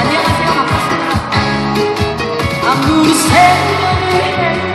안녕하세요. 반갑습니다. 아무리 생각을 해도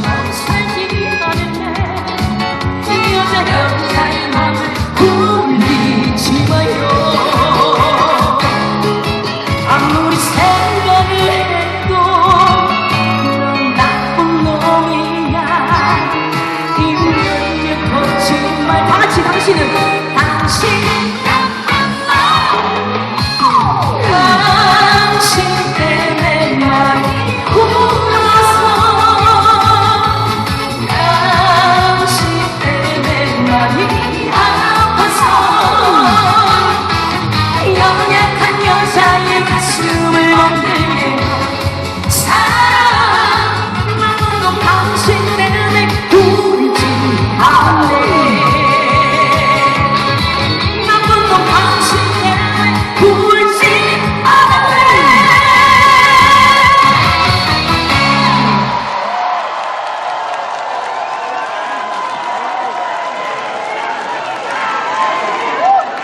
계속 살기 바랬네 이 여자가 나의 맘을 굴리지 마요. 아무리 생각을 해도 그런 나쁜 놈이야. 이 우연의 거짓말. 다 같이 당신은 당신